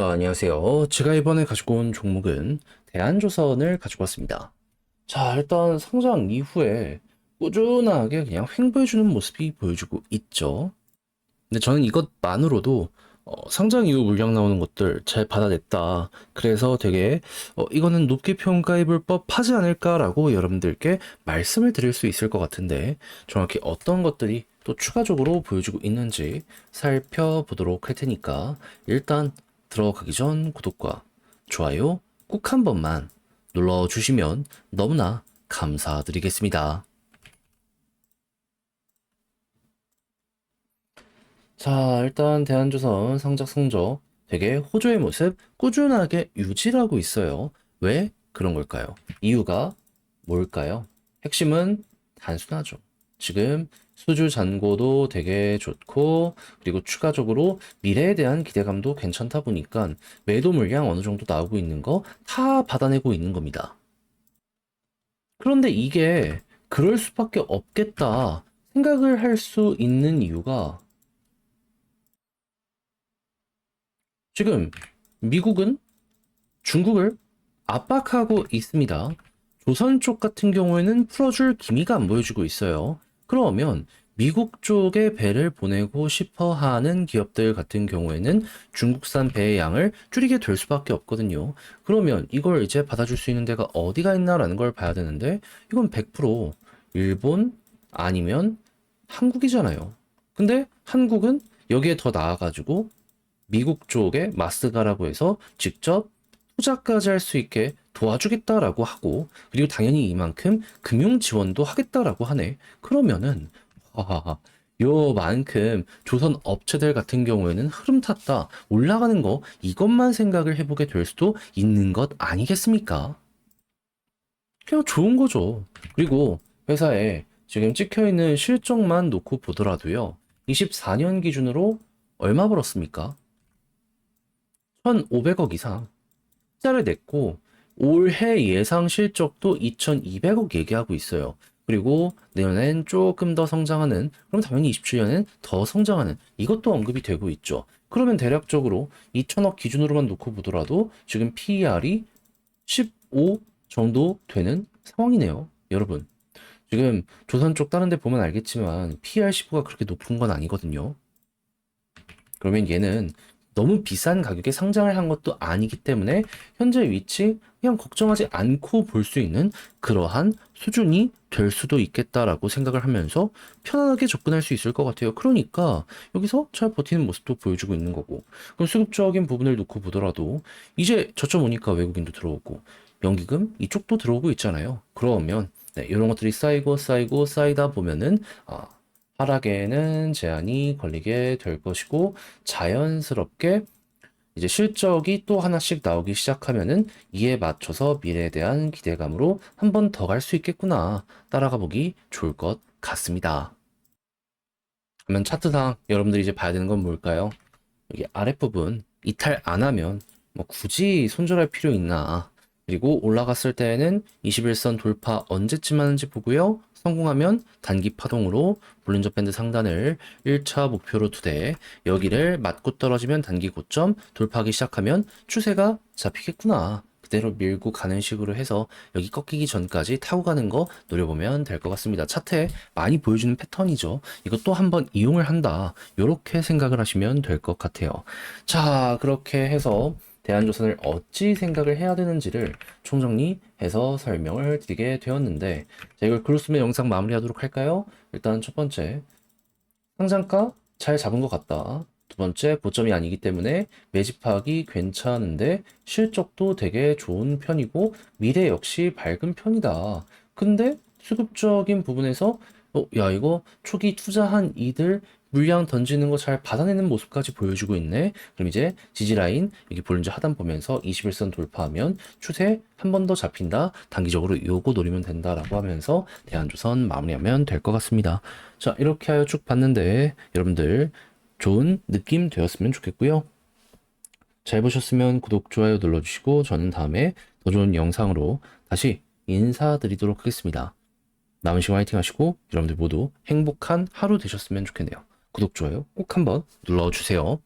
자, 안녕하세요. 제가 이번에 가지고 온 종목은 대한조선을 가지고 왔습니다. 자, 일단 상장 이후에 꾸준하게 그냥 횡보해주는 모습이 보여주고 있죠. 근데 저는 이것만으로도 어, 상장 이후 물량 나오는 것들 잘 받아냈다. 그래서 되게 어, 이거는 높게 평가해 볼 법하지 않을까라고 여러분들께 말씀을 드릴 수 있을 것 같은데 정확히 어떤 것들이 또 추가적으로 보여주고 있는지 살펴보도록 할 테니까 일단 들어가기 전 구독과 좋아요 꼭 한 번만 눌러주시면 너무나 감사드리겠습니다. 자, 일단 대한조선 상작 성적 되게 호조의 모습 꾸준하게 유지하고 있어요. 왜 그런 걸까요? 이유가 뭘까요? 핵심은 단순하죠. 지금 수주 잔고도 되게 좋고 그리고 추가적으로 미래에 대한 기대감도 괜찮다 보니까 매도 물량 어느 정도 나오고 있는 거 다 받아내고 있는 겁니다. 그런데 이게 그럴 수밖에 없겠다 생각을 할 수 있는 이유가 지금 미국은 중국을 압박하고 있습니다. 조선 쪽 같은 경우에는 풀어줄 기미가 안 보여주고 있어요. 그러면 미국 쪽에 배를 보내고 싶어 하는 기업들 같은 경우에는 중국산 배의 양을 줄이게 될 수밖에 없거든요. 그러면 이걸 이제 받아줄 수 있는 데가 어디가 있나라는 걸 봐야 되는데 이건 100% 일본 아니면 한국이잖아요. 근데 한국은 여기에 더 나아가지고 미국 쪽에 마스가라고 해서 직접 투자까지 할 수 있게 도와주겠다라고 하고 그리고 당연히 이만큼 금융 지원도 하겠다라고 하네. 그러면은 하하하 요만큼 조선 업체들 같은 경우에는 흐름 탔다 올라가는 거 이것만 생각을 해보게 될 수도 있는 것 아니겠습니까? 그냥 좋은 거죠. 그리고 회사에 지금 찍혀 있는 실적만 놓고 보더라도요. 24년 기준으로 얼마 벌었습니까? 1,500억 이상 숫자를 냈고 올해 예상 실적도 2,200억 얘기하고 있어요. 그리고 내년엔 조금 더 성장하는, 그럼 당연히 27년엔 더 성장하는 이것도 언급이 되고 있죠. 그러면 대략적으로 2천억 기준으로만 놓고 보더라도 지금 PER이 15 정도 되는 상황이네요. 여러분. 지금 조선 쪽 다른 데 보면 알겠지만 PER 15가 그렇게 높은 건 아니거든요. 그러면 얘는 너무 비싼 가격에 상장을 한 것도 아니기 때문에 현재 위치 그냥 걱정하지 않고 볼 수 있는 그러한 수준이 될 수도 있겠다라고 생각을 하면서 편안하게 접근할 수 있을 것 같아요. 그러니까 여기서 잘 버티는 모습도 보여주고 있는 거고 그럼 수급적인 부분을 놓고 보더라도 이제 저점 오니까 외국인도 들어오고 연기금 이쪽도 들어오고 있잖아요. 그러면 네, 이런 것들이 쌓이고 쌓이고 쌓이다 보면은 아, 하락에는 제한이 걸리게 될 것이고 자연스럽게 이제 실적이 또 하나씩 나오기 시작하면은 이에 맞춰서 미래에 대한 기대감으로 한 번 더 갈 수 있겠구나 따라가 보기 좋을 것 같습니다. 그러면 차트상 여러분들이 이제 봐야 되는 건 뭘까요? 여기 아랫부분 이탈 안 하면 뭐 굳이 손절할 필요 있나 그리고 올라갔을 때에는 21선 돌파 언제쯤 하는지 보고요. 성공하면 단기 파동으로 볼린저 밴드 상단을 1차 목표로 두되 여기를 맞고 떨어지면 단기 고점 돌파하기 시작하면 추세가 잡히겠구나. 그대로 밀고 가는 식으로 해서 여기 꺾이기 전까지 타고 가는 거 노려보면 될 것 같습니다. 차트에 많이 보여주는 패턴이죠. 이것도 한번 이용을 한다. 이렇게 생각을 하시면 될 것 같아요. 자, 그렇게 해서 대한조선을 어찌 생각을 해야 되는지를 총정리해서 설명을 드리게 되었는데 자 이걸 쓰면 영상 마무리하도록 할까요? 일단 첫 번째 상장가 잘 잡은 것 같다. 두 번째 고점이 아니기 때문에 매집하기 괜찮은데 실적도 되게 좋은 편이고 미래 역시 밝은 편이다. 근데 수급적인 부분에서 어, 야 이거 초기 투자한 이들 물량 던지는 거 잘 받아내는 모습까지 보여주고 있네. 그럼 이제 지지라인 여기 볼린저 하단 보면서 21선 돌파하면 추세 한 번 더 잡힌다. 단기적으로 요거 노리면 된다라고 하면서 대한조선 마무리하면 될 것 같습니다. 자 이렇게 하여 쭉 봤는데 여러분들 좋은 느낌 되었으면 좋겠고요. 잘 보셨으면 구독, 좋아요 눌러주시고 저는 다음에 더 좋은 영상으로 다시 인사드리도록 하겠습니다. 남은 시간 화이팅 하시고 여러분들 모두 행복한 하루 되셨으면 좋겠네요. 구독, 좋아요 꼭 한번 눌러주세요.